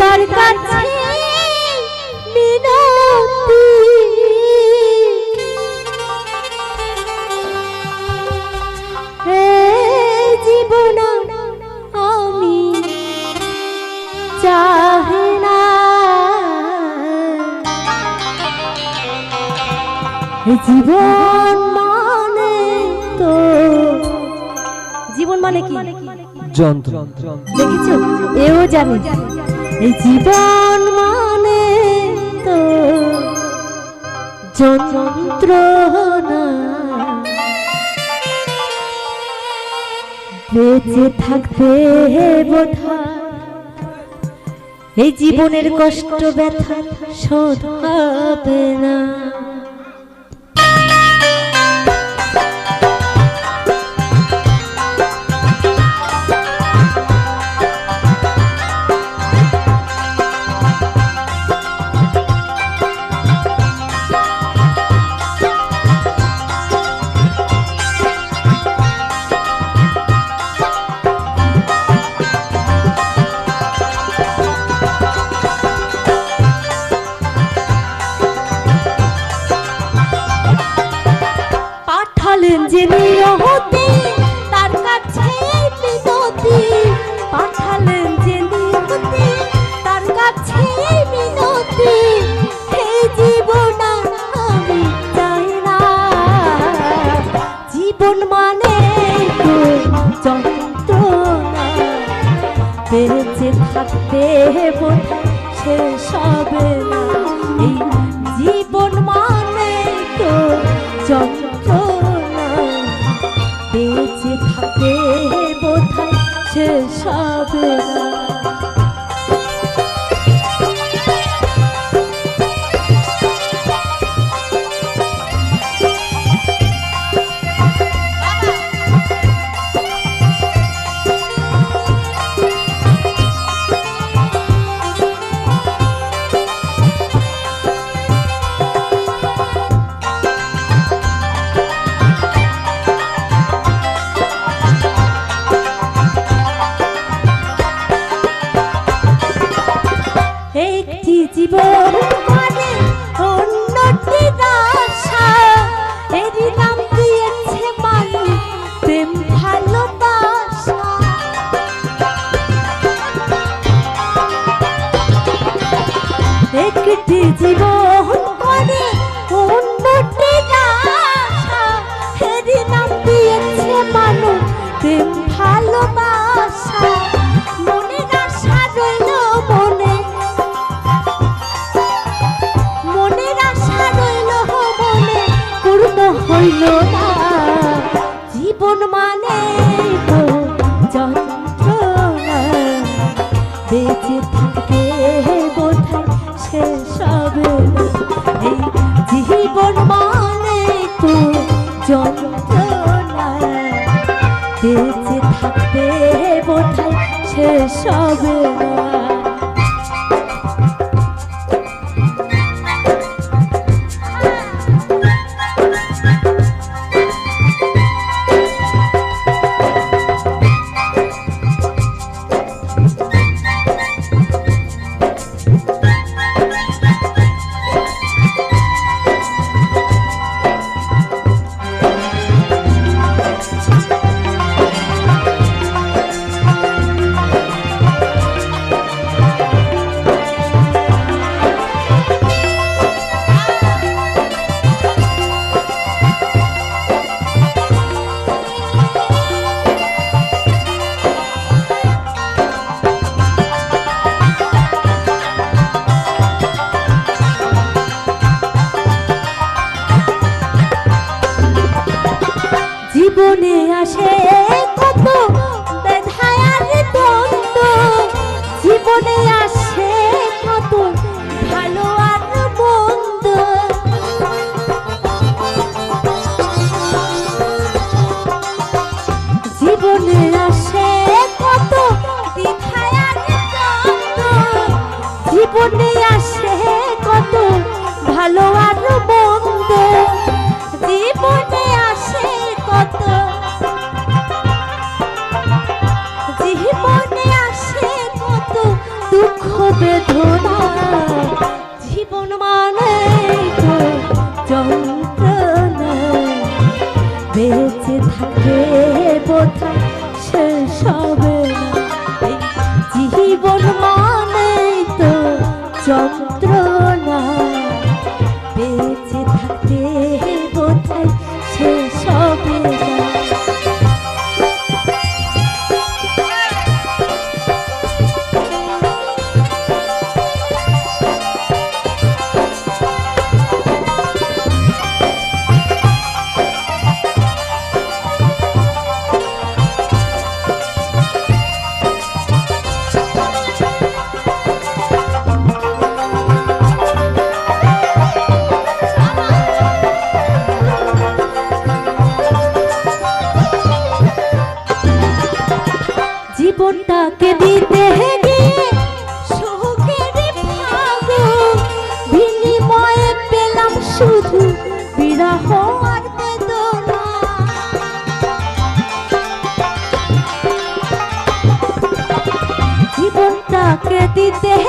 তার কাছে জীবন আমি চাহে না। জীবন মানে তো জীবন মানে কি? যন্ত্র দেখেছ? এও জানি। জীবন মানে তো যন্ত্রণা। বেঁচে থাকতে বোধা। এই জীবনের কষ্ট ব্যথা শোধ হবে না। বোধ শেষ হবে না। এই জীবন। মানে অন্যটি আশা এরই নাম দিয়েছে মানুষ। প্রেম ভালোবাসা একটি বেঁচে থাকতে বোধহয় সে সবে না আসে। কত ব্যথায়ার দ্বন্দ্ব জীবনে আসে